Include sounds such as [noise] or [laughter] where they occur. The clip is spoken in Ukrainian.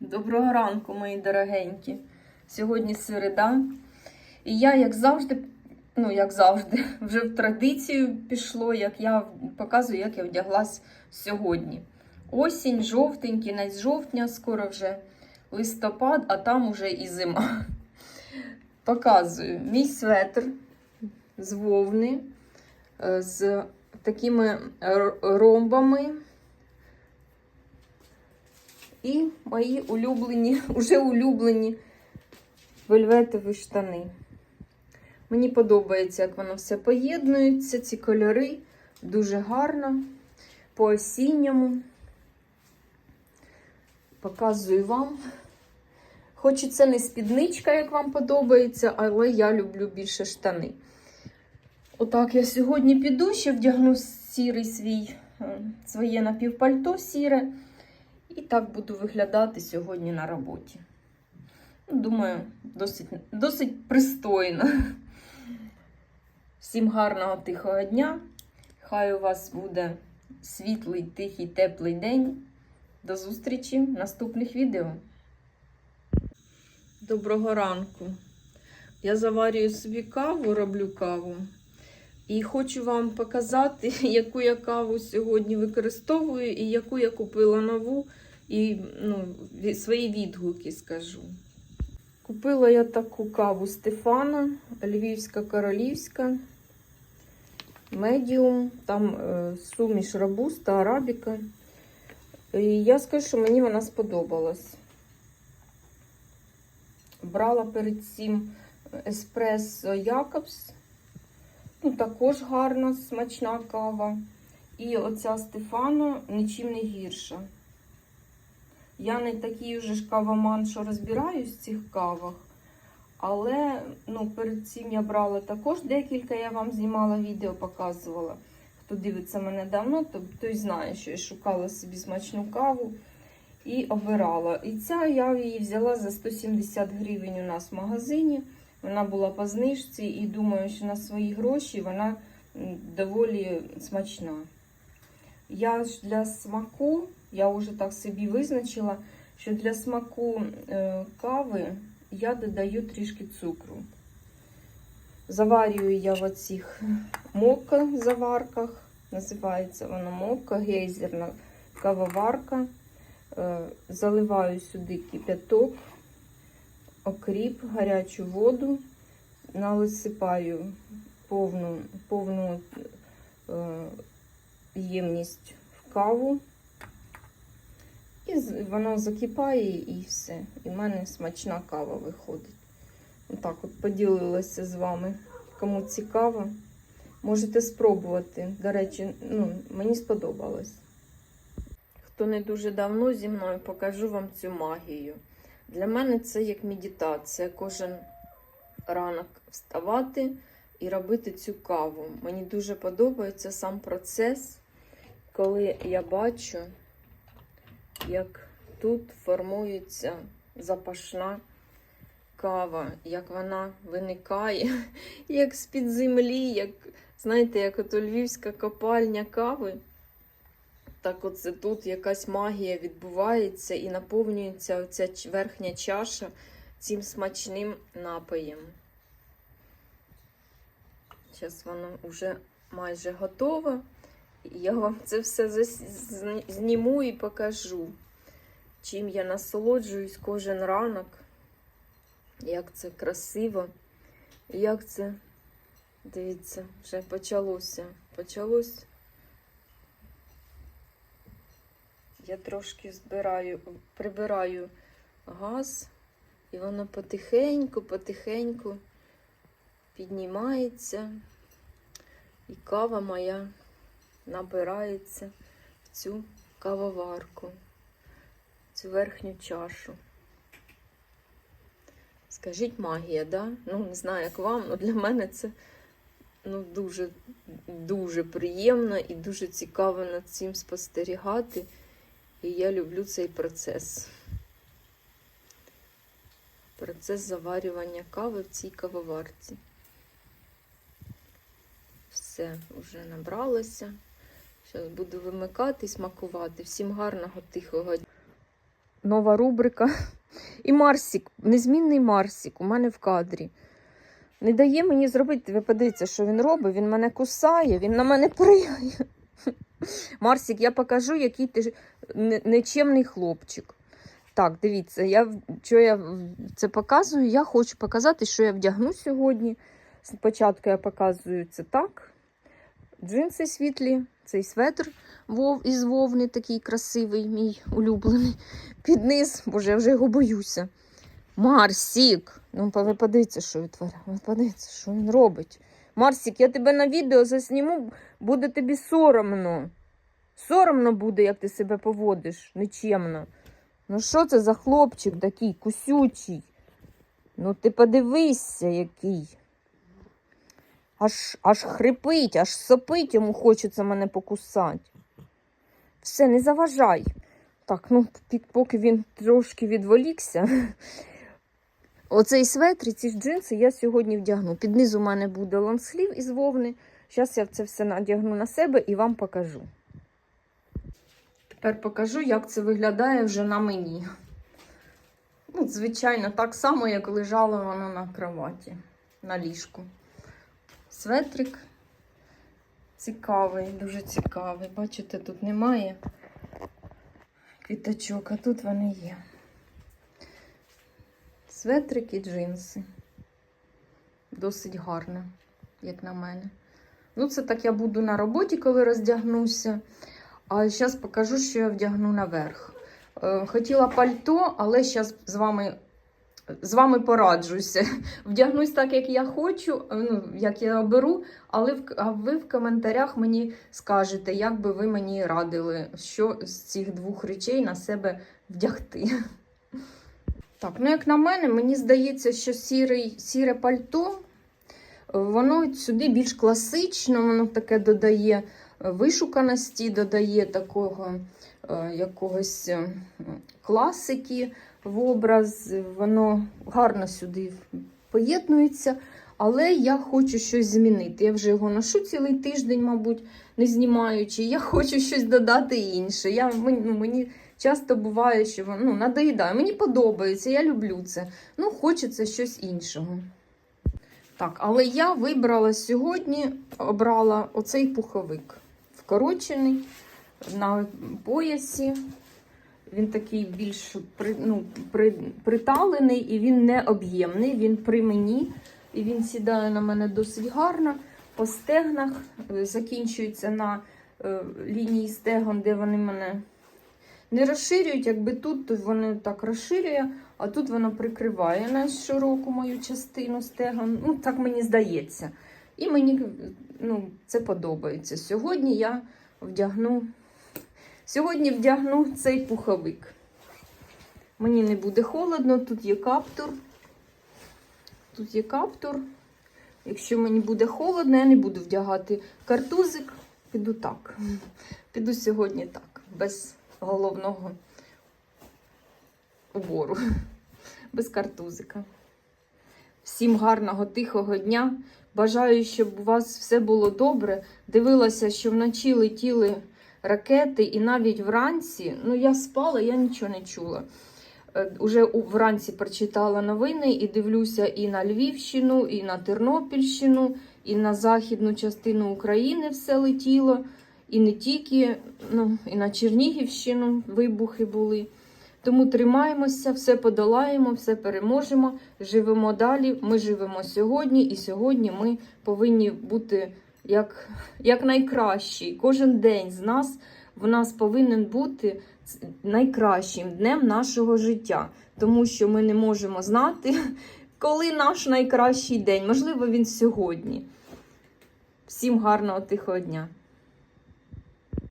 Доброго ранку, мої дорогенькі. Сьогодні середа. І я, як завжди, ну, як завжди, [laughs] вже в традицію пішло, як я показую, як я вдяглась сьогодні. Осінь, жовтень, кінець жовтня, скоро вже листопад, а там уже і зима. [laughs] Показую мій светр з вовни, е, з такими ромбами. І мої улюблені, [laughs] уже улюблені вельветові штани. Мені подобається, як воно все поєднується, ці кольори дуже гарно, по осінньому. Показую вам. Хоч це не спідничка, як вам подобається, але я люблю більше штани. Отак я сьогодні піду, ще вдягну сірий свій, е, своє напівпальто сіре. І так буду виглядати сьогодні на роботі. Ну, Думаю, досить, досить пристойно. Всім гарного тихого дня. Хай у вас буде світлий, тихий, теплий день. До зустрічі в наступних відео. Доброго ранку. Я заварюю собі каву, роблю каву. І хочу вам показати, [laughs] яку я каву сьогодні використовую і яку я купила нову і ну, свої відгуки скажу. Купила я таку каву Стефана, Львівська королівська, медіум, там е, суміш робуста, арабіка. І я скажу, що мені вона сподобалась. Брала перед цим еспресо Якобс. Ну, також гарна, смачна кава. І оця Стефано нічим не гірша. Я не такий вже ж кавоман, що розбираюсь в цих кавах. Але ну, перед цим я брала також декілька, я вам знімала відео, показувала. Хто дивиться мене давно, то той знає, що я шукала собі смачну каву і обирала. І ця я її взяла за 170 гривень у нас в магазині. Вона була по знижці і думаю, що на свої гроші вона доволі смачна. Я ж для смаку, я вже так собі визначила, що для смаку е, кави я додаю трішки цукру. Заварюю я в оцих мокка заварках. Називається вона мокка, гейзерна кавоварка. Е, Заливаю сюди кипяток, окріп, гарячу воду, насипаю повну, повну е, ємність в каву. І воно закипає і все. І в мене смачна кава виходить. Отак от поділилася з вами. Кому цікаво, можете спробувати. До речі, ну, мені сподобалось. Хто не дуже давно зі мною, покажу вам цю магію. Для мене це як медитація. Кожен ранок вставати і робити цю каву. Мені дуже подобається сам процес, коли я бачу, як тут формується запашна кава, як вона виникає, [laughs] як з-під землі, як, знаєте, як от львівська копальня кави. Так оце тут якась магія відбувається і наповнюється оця верхня чаша цим смачним напоєм. Зараз воно вже майже готове. Я вам це все зніму і покажу, чим я насолоджуюсь кожен ранок, як це красиво, як це, дивіться, вже почалося. Почалось. Я трошки збираю, прибираю газ, і воно потихеньку, потихеньку піднімається, і кава моя набирається в цю кавоварку, в цю верхню чашу. Скажіть магія, да? Ну, не знаю, як вам, але для мене це ну, дуже, дуже приємно і дуже цікаво над цим спостерігати. І я люблю цей процес. Процес заварювання кави в цій кавоварці. Все вже набралося. Зараз буду вимикати і смакувати. Всім гарного тихого дня. нова рубрика. І Марсік, незмінний Марсік у мене в кадрі. Не дає мені зробити, ви подивіться, що він робить. Він мене кусає, він на мене пригає. Марсік, я покажу, який ти нечемний хлопчик. Так, дивіться, я, що я це показую. Я хочу показати, що я вдягну сьогодні. Спочатку я показую це так. Джинси світлі, цей светр вов, із вовни такий красивий, мій улюблений. Під низ, боже, я вже його боюся. Марсік! Ну, ви подивіться, що відтворяє. Ви подивіться, що він робить. Марсік, я тебе на відео засніму, буде тобі соромно. Соромно буде, як ти себе поводиш, нечемно. Ну, що це за хлопчик такий кусючий? Ну, ти подивися, який. Аж, аж хрипить, аж сопить йому хочеться мене покусати. Все, не заважай. Так, ну, поки він трошки відволікся. Оцей светр і ці джинси я сьогодні вдягну. Під низ у мене буде лонслів із вовни. Зараз я це все надягну на себе і вам покажу. Тепер покажу, як це виглядає вже на мені. Ну, звичайно, так само, як лежало воно на кроваті, на ліжку. Светрик цікавий, дуже цікавий. Бачите, тут немає квіточок, а тут вони є. Светрик і джинси. Досить гарно, як на мене. Ну, це так я буду на роботі, коли роздягнуся. А зараз покажу, що я вдягну наверх. Е, Хотіла пальто, але зараз з вами, з вами пораджуся. [laughs] Вдягнусь так, як я хочу, е, ну, як я оберу, але ви в коментарях мені скажете, як би ви мені радили, що з цих двох речей на себе вдягти. [laughs] Так, ну як на мене, мені здається, що сірий, сіре пальто, воно сюди більш класично, воно таке додає е, вишуканості, додає такого е, якогось е, класики в образ, воно гарно сюди поєднується. Але я хочу щось змінити. Я вже його ношу цілий тиждень, мабуть, не знімаючи. Я хочу щось додати інше. Я, мені, ну, часто буває, що ну, надоїдає. Мені подобається, я люблю це. Ну, хочеться щось іншого. Так, але я вибрала сьогодні, обрала оцей пуховик. Вкорочений на поясі. Він такий більш при, ну, при, приталений і він не об'ємний. Він при мені. І він сідає на мене досить гарно. По стегнах е, закінчується на е, лінії стегон, де вони мене не розширюють. Якби тут, то вони так розширює, а тут воно прикриває на широку мою частину стегон. Ну, так мені здається. І мені ну, це подобається. Сьогодні я вдягну. Сьогодні вдягну цей пуховик. Мені не буде холодно, тут є каптур. Тут є каптур. Якщо мені буде холодно, я не буду вдягати картузик. Піду так. Піду сьогодні так, без головного убору, без картузика. Всім гарного, тихого дня. Бажаю, щоб у вас все було добре. Дивилася, що вночі летіли ракети, і навіть вранці, ну я спала, я нічого не чула. Е, Уже вранці прочитала новини і дивлюся і на Львівщину, і на Тернопільщину, і на західну частину України все летіло. І не тільки, ну, і на Чернігівщину вибухи були. Тому тримаємося, все подолаємо, все переможемо, живемо далі. Ми живемо сьогодні, і сьогодні ми повинні бути як, як найкращі. Кожен день з нас в нас повинен бути найкращим днем нашого життя, тому що ми не можемо знати, [laughs] коли наш найкращий день. Можливо, він сьогодні. Всім гарного тихого дня!